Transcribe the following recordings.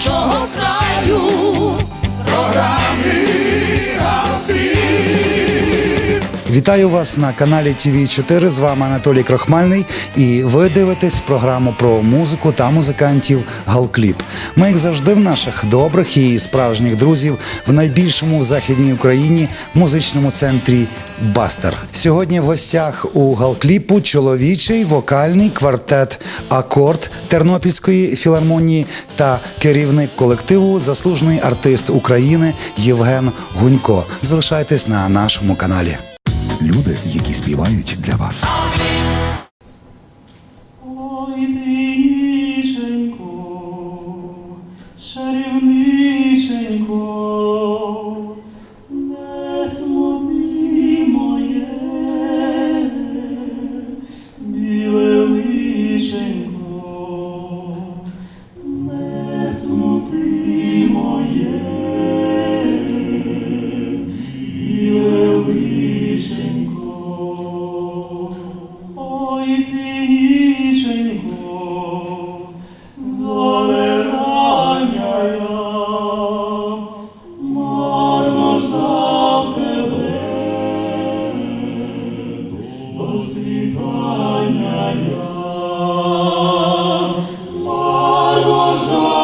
нашого краю, Вітаю вас на каналі тв 4 З вами Анатолій Крохмальний. І ви дивитесь програму про музику та музикантів Галкліп. Ми, як завжди, в наших добрих і справжніх друзів в найбільшому в західній Україні музичному центрі Бастер. Сьогодні в гостях у Галкліпу чоловічий вокальний квартет Акорд Тернопільської філармонії та керівник колективу заслужений артист України Євген Гунько. Залишайтесь на нашому каналі. Люди, які співають для вас. марно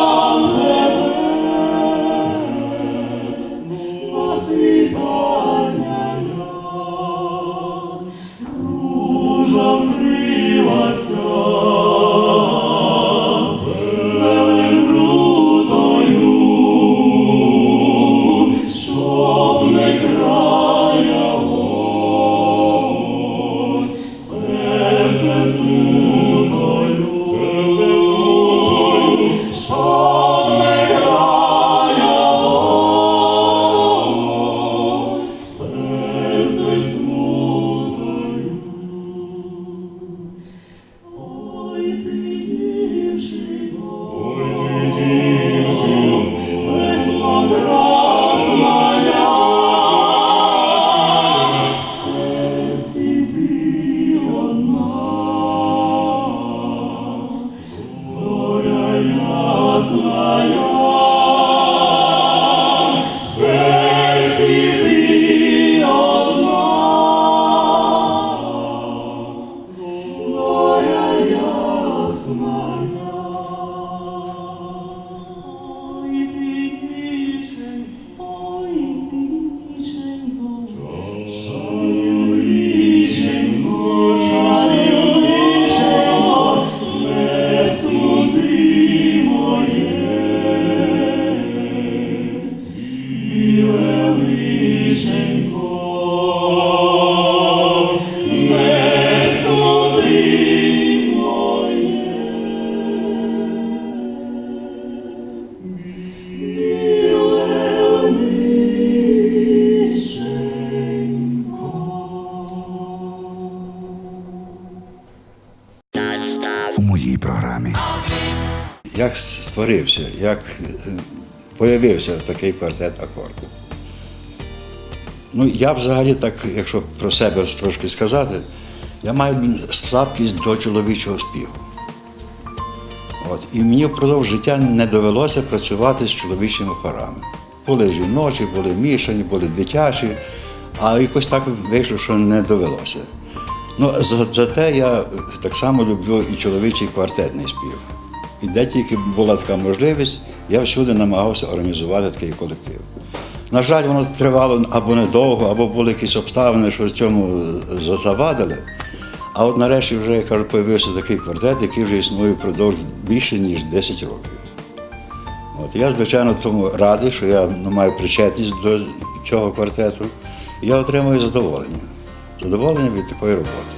Як створився, як е, появився такий квартет акорд. Ну, я взагалі так, якщо про себе трошки сказати, я маю слабкість до чоловічого співу. От. І мені впродовж життя не довелося працювати з чоловічими хорами. Були жіночі, були мішані, були дитячі, а якось так вийшло, що не довелося. Ну, зате я так само люблю і чоловічий квартетний спів. І де тільки була така можливість, я всюди намагався організувати такий колектив. На жаль, воно тривало або недовго, або були якісь обставини, що цьому завадили. А от нарешті вже, я кажу, появився такий квартет, який вже існує впродовж більше, ніж 10 років. От, я, звичайно, тому радий, що я ну, маю причетність до цього квартету. І я отримую задоволення. Задоволення від такої роботи.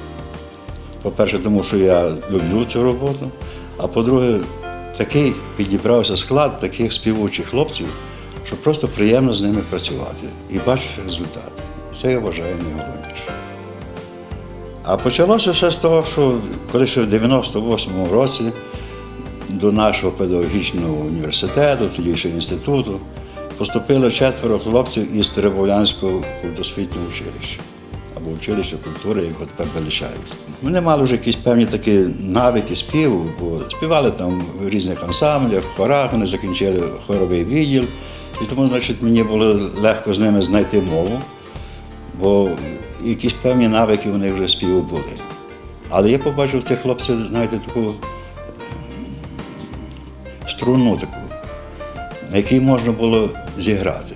По-перше, тому що я люблю цю роботу, а по-друге, такий підібрався склад таких співучих хлопців, що просто приємно з ними працювати і бачиш результат. Це я вважаю найголовніше. А почалося все з того, що коли ще в 98-му році до нашого педагогічного університету, тоді ще інституту, поступило четверо хлопців із Теребовлянського худосвітнього училища. Або училище культури, от тепер величають. Вони мали вже якісь певні такі навики співу, бо співали там в різних ансамблях, хорах, вони закінчили хоровий відділ. І тому, значить, мені було легко з ними знайти мову, бо якісь певні навики у них вже співу були. Але я побачив цих хлопців, знаєте, таку ем, струну таку, на якій можна було зіграти.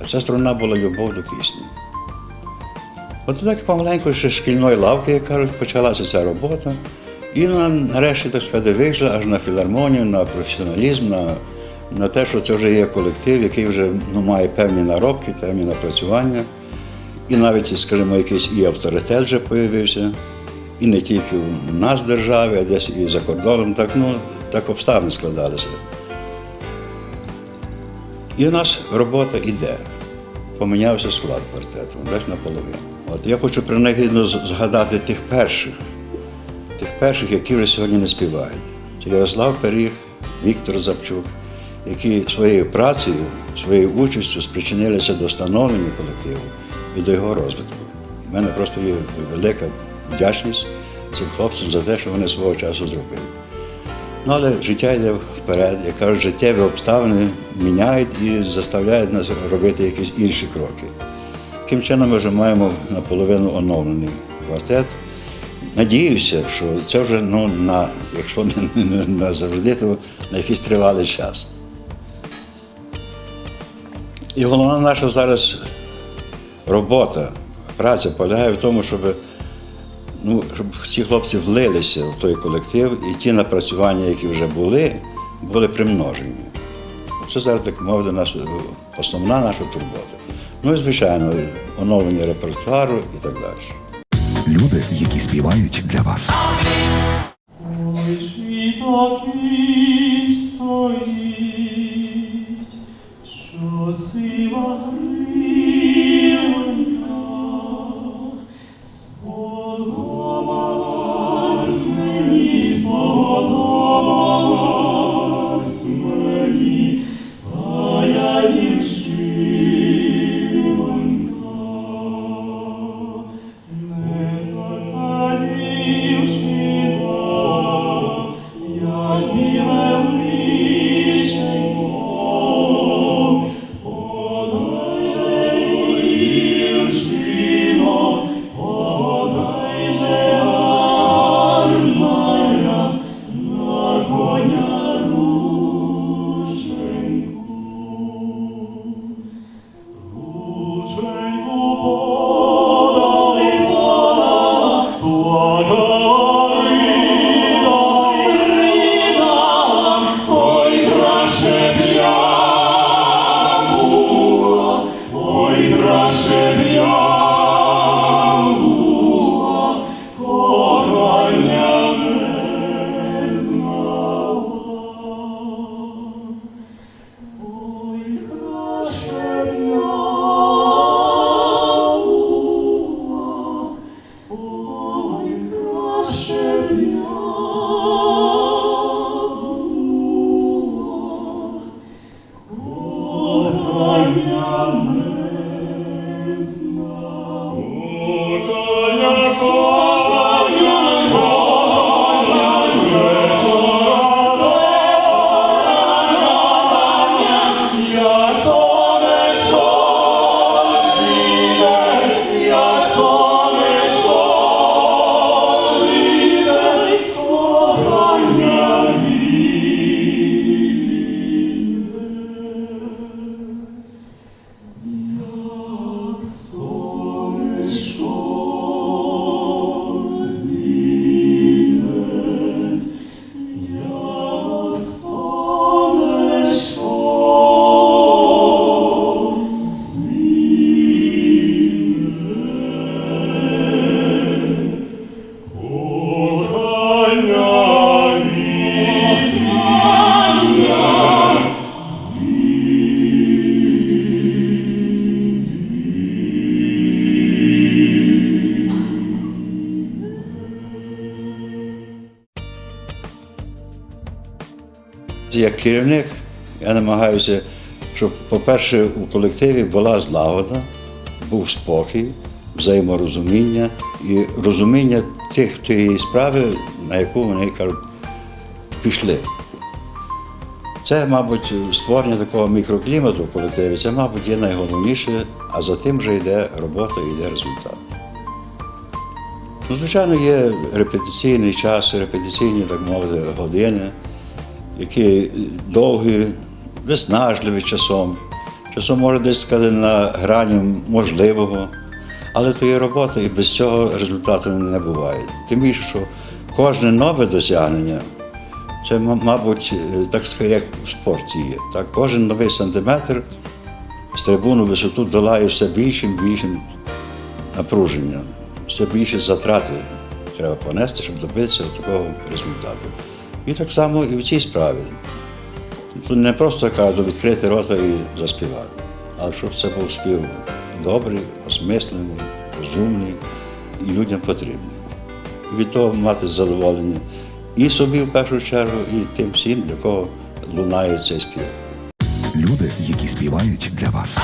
А ця струна була любов до пісні. От так помаленьку ще шкільної лавки, як кажуть, почалася ця робота. І вона нарешті, так сказати, вийшла аж на філармонію, на професіоналізм, на, на те, що це вже є колектив, який вже ну, має певні наробки, певні напрацювання. І навіть, скажімо, якийсь і авторитет вже з'явився. І не тільки у нас в державі, а десь і за кордоном. Так, ну, так обставини складалися. І у нас робота йде. Помінявся склад квартету, десь наполовину. От я хочу принагідно згадати тих перших, тих перших, які вже сьогодні не співають. Це Ярослав Періг, Віктор Запчук, які своєю працею, своєю участю спричинилися до становлення колективу і до його розвитку. У мене просто є велика вдячність цим хлопцям за те, що вони свого часу зробили. Ну, але життя йде вперед, як кажуть, життєві обставини міняють і заставляють нас робити якісь інші кроки. Таким чином ми вже маємо наполовину оновлений квартет. Надіюся, що це вже ну, на, якщо не, назавжди, то на якийсь тривалий час. І головна наша зараз робота, праця полягає в тому, щоб ну, щоб ці хлопці влилися в той колектив і ті напрацювання, які вже були, були примножені. Це зараз, так мовити, основна наша турбота. Ну і, звичайно, оновлення репертуару і так далі. Люди, які співають для вас. Ой, стоїть, що сива гривня керівник я намагаюся, щоб, по-перше, у колективі була злагода, був спокій, взаєморозуміння і розуміння тих тієї справи, на яку вони кажуть, пішли. Це, мабуть, створення такого мікроклімату в колективі, це, мабуть, є найголовніше, а за тим вже йде робота і йде результат. Ну, звичайно, є репетиційний час, репетиційні, так мовити, години, які довгі, виснажливі часом. Часом може десь сказати на грані можливого. Але то є робота, і без цього результату не буває. Тим більше, що кожне нове досягнення це, мабуть, е, так сказати, як в спорті є. Так? Кожен новий сантиметр з трибуну висоту долає все більшим більшим напруження, все більше затрати треба понести, щоб добитися такого результату. І так само і в цій справі. Тут не просто кажуть відкрити рота і заспівати, а щоб це був спів добрий, осмислений, розумний і людям потрібний. І від того мати задоволення і собі в першу чергу, і тим всім, для кого лунає цей спів. Люди, які співають для вас.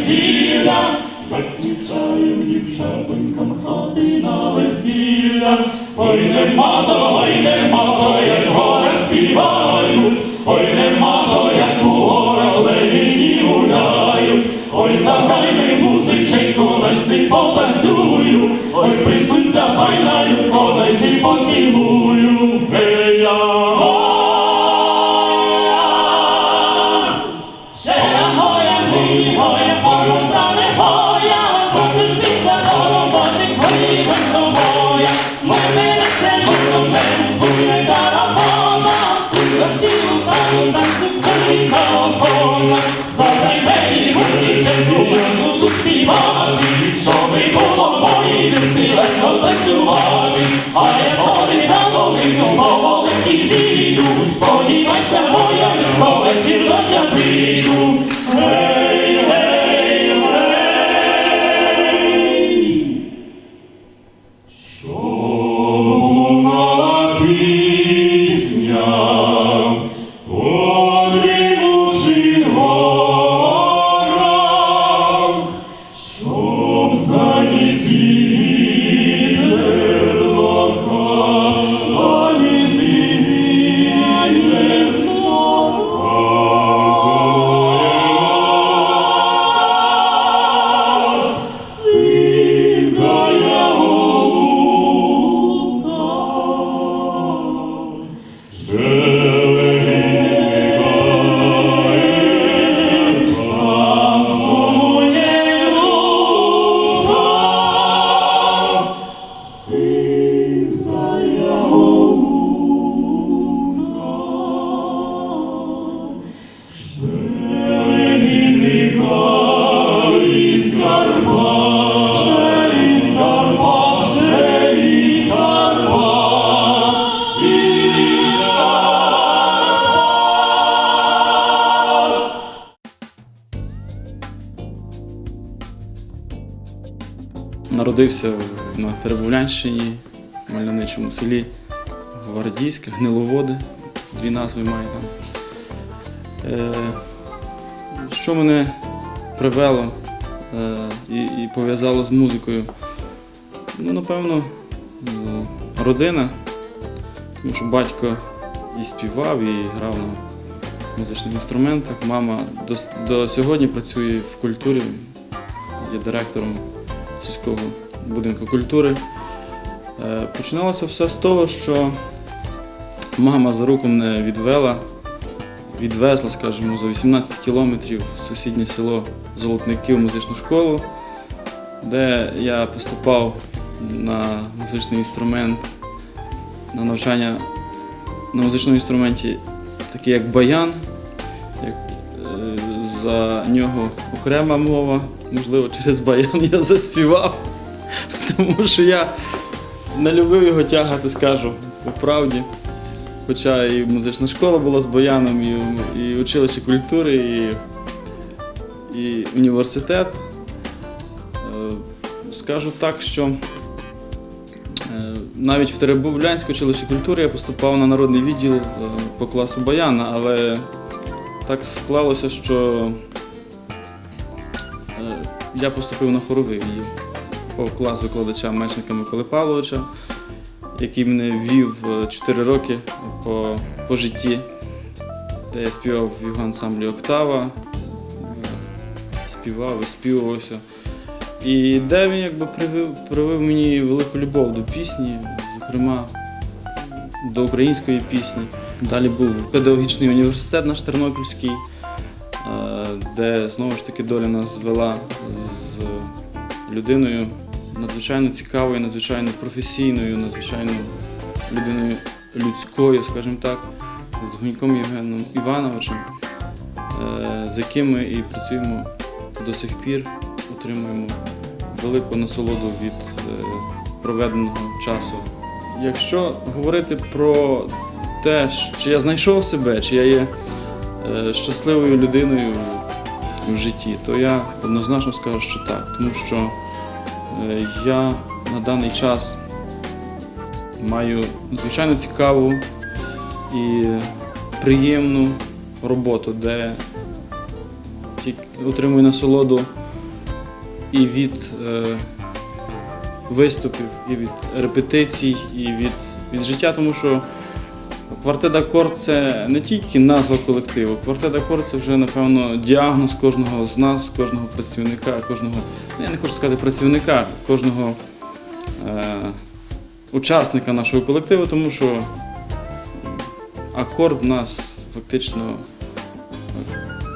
Зілля, заключаєм дівчатонькам хати на весілля. Ой, нема то, ой, нема то, як гора співають, ой, нема то, як у гора лені гуляють. Ой, заграй ми музиченьку, на си потанцюю, ой, присунься файнаю, подойди поцілую. Ей, я, Ще Народився на Теребовлянщині, в мальовничому селі Гвардійське, Гниловоди, дві назви має там. Е, що мене привело е, і, і пов'язало з музикою? Ну, напевно, е, родина, тому що батько і співав, і грав на музичних інструментах. Мама до, до сьогодні працює в культурі, є директором сільського будинку культури. Е, Починалося все з того, що мама за руку мене відвела, відвезла, скажімо, за 18 кілометрів в сусіднє село Золотники в музичну школу, де я поступав на музичний інструмент, на навчання на музичному інструменті, такий як баян. Е, за нього окрема мова, можливо, через баян я заспівав, тому що я не любив його тягати, скажу по правді. Хоча і музична школа була з баяном, і, і училище культури, і, і університет. Е, Скажу так, що е, навіть в Теребовлянське училище культури я поступав на народний відділ е, по класу баяна, але так склалося, що я поступив на хоровий відділ по клас викладача Мечника Миколи Павловича, який мене вів 4 роки по, по житті, де я співав в його ансамблі Октава, е, співав, виспівувався. І де він якби привив, привив мені велику любов до пісні, зокрема до української пісні. Далі був педагогічний університет наш Тернопільський, е, де знову ж таки доля нас звела з людиною надзвичайно цікавою, надзвичайно професійною, надзвичайно людиною людською, скажімо так, з Гуньком Євгеном Івановичем, е, з яким ми і працюємо до сих пір, отримуємо велику насолоду від е, проведеного часу. Якщо говорити про те, чи я знайшов себе, чи я є е, щасливою людиною в житті, то я однозначно скажу, що так. Тому що я на даний час маю надзвичайно цікаву і приємну роботу, де отримую насолоду і від е, виступів, і від репетицій, і від, від життя, тому що квартет акорд це не тільки назва колективу. Квартет акорд це вже, напевно, діагноз кожного з нас, кожного працівника, кожного, ну, я не хочу сказати працівника, кожного е, учасника нашого колективу, тому що акорд в нас фактично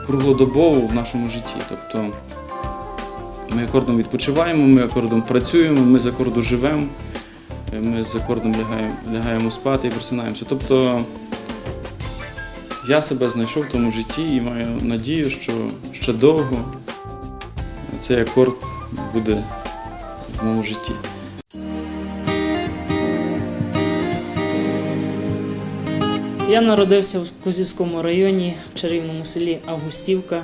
круглодобово в нашому житті. Тобто ми акордом відпочиваємо, ми акордом працюємо, ми з акорду живемо, ми з акордом лягаємо, лягаємо спати і просинаємося. Тобто я себе знайшов в тому житті і маю надію, що ще довго цей акорд буде в моєму житті. Я народився в Козівському районі, в чарівному селі Августівка.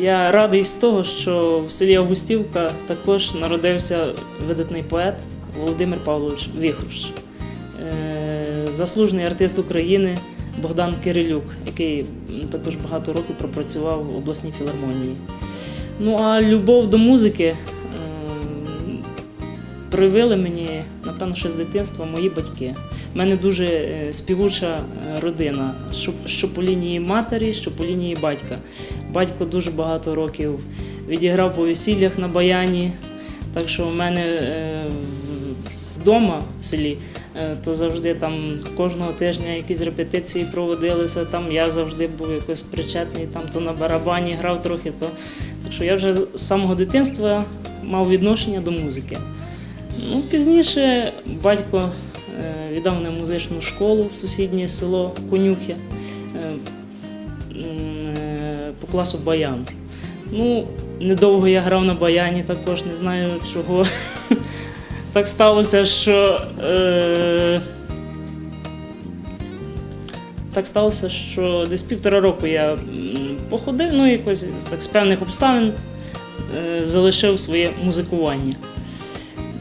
Я радий з того, що в селі Августівка також народився видатний поет Володимир Павлович Віхруш, Е, заслужений артист України Богдан Кирилюк, який також багато років пропрацював в обласній філармонії. Ну а любов до музики е, привили мені, напевно, ще з дитинства мої батьки. У мене дуже е, співуча е, родина, що, по лінії матері, що по лінії батька. Батько дуже багато років відіграв по весіллях на баяні. Так що в мене вдома в селі, е, то завжди там кожного тижня якісь репетиції проводилися. Там я завжди був якось причетний, там то на барабані грав трохи. То... Так що я вже з самого дитинства мав відношення до музики. Ну, пізніше батько е, віддав мене музичну школу в сусіднє село Конюхи е, по класу баян. Ну, недовго я грав на баяні, також не знаю чого. Так сталося, що. Е, так сталося, що десь півтора року я походив, ну якось так з певних обставин е, залишив своє музикування.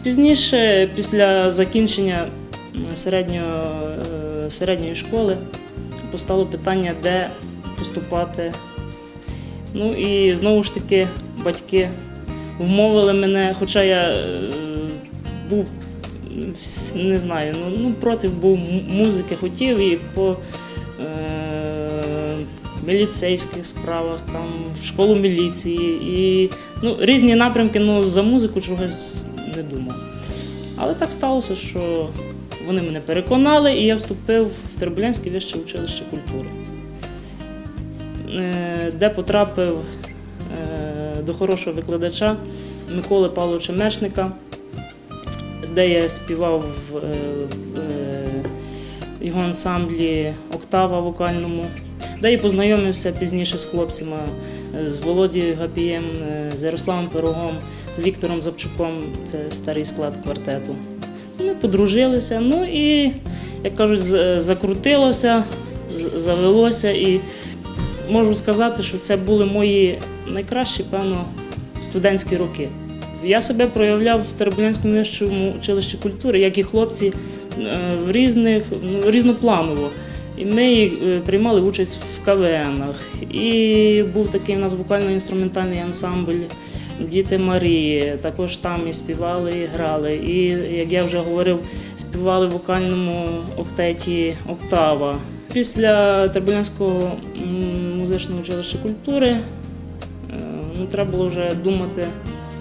Пізніше, після закінчення м, середньої, е, середньої школи, постало питання, де поступати. Ну і знову ж таки батьки вмовили мене, хоча я е, був не знаю, ну, ну проти був музики, хотів і по е, міліцейських справах, там, в школу міліції. І ну, різні напрямки, ну за музику чогось не думав. Але так сталося, що вони мене переконали, і я вступив в Тербулянське вище училище культури, Е, де потрапив е, до хорошого викладача Миколи Павловича Мечника, де я співав в, е, е, його ансамблі Октава вокальному, де я познайомився пізніше з хлопцями, е, з Володією Гапієм, з Ярославом Пирогом, з Віктором Запчуком, це старий склад квартету. Ми подружилися, ну і, як кажуть, закрутилося, завелося. І можу сказати, що це були мої найкращі, певно, студентські роки. Я себе проявляв в Теребулянському вищому училищі культури, як і хлопці е, в різних, ну, різнопланово. І ми е, приймали участь в КВНах. І був такий у нас вокально-інструментальний ансамбль Діти Марії. Також там і співали, і грали. І, як я вже говорив, співали в вокальному октеті Октава. Після Тербулянського музичного училища культури е, ну, треба було вже думати,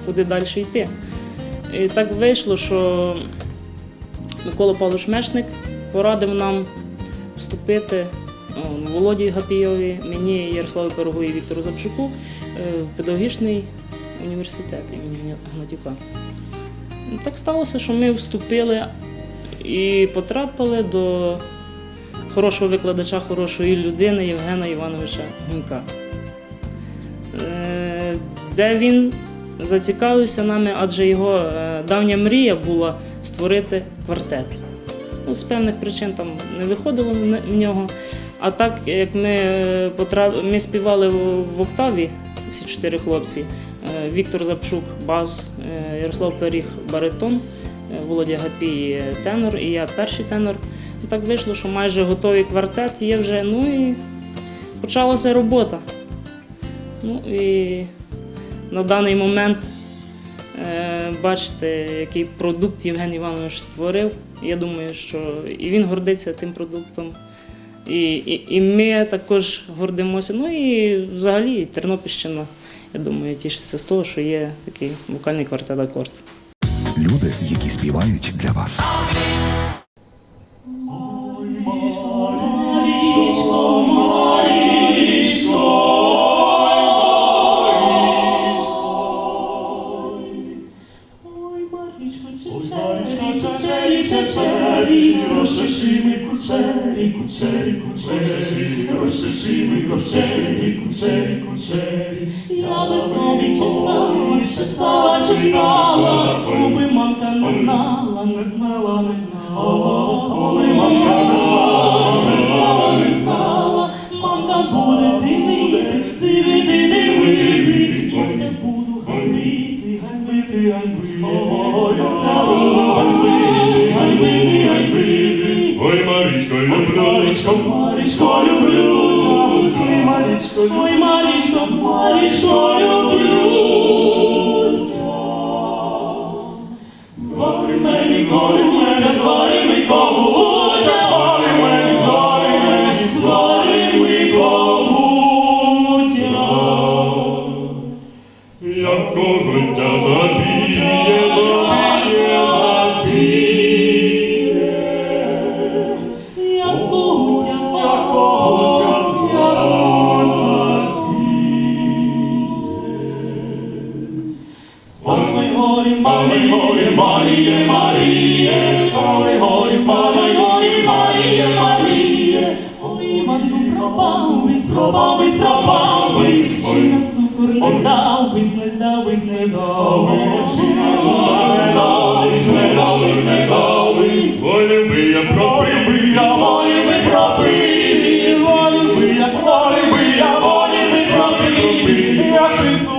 куди далі йти. І так вийшло, що Микола Павлович Мечник порадив нам вступити Володі Гапійові, мені, Ярославу Пирогу і Віктору Запчуку е, в педагогічний університет імені Гнатюка. Ну, Так сталося, що ми вступили і потрапили до хорошого викладача, хорошої людини Євгена Івановича Гунька, Е, де він зацікавився нами, адже його е, давня мрія була створити квартет. Ну, з певних причин там не виходило в нього. А так як ми, е, потрап... ми співали в октаві, всі чотири хлопці, е, Віктор Запчук, бас, е, Ярослав Періг, баритон, Володя Гапій, тенор, і я перший тенор. Ну, Так вийшло, що майже готовий квартет є вже. Ну і почалася робота. Ну і на даний момент е, бачите, який продукт Євген Іванович створив. Я думаю, що і він гордиться тим продуктом. І і, і ми також гордимося. Ну і взагалі Тернопільщина, я думаю, тішиться з того, що є такий вокальний квартет акорд. Люди, які співають для вас. Ricochet, ricochet, ricochet, ja bym mówił, czy są, czy są, czy są.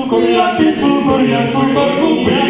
Korean, food, Korean food, Korean food, Korean food.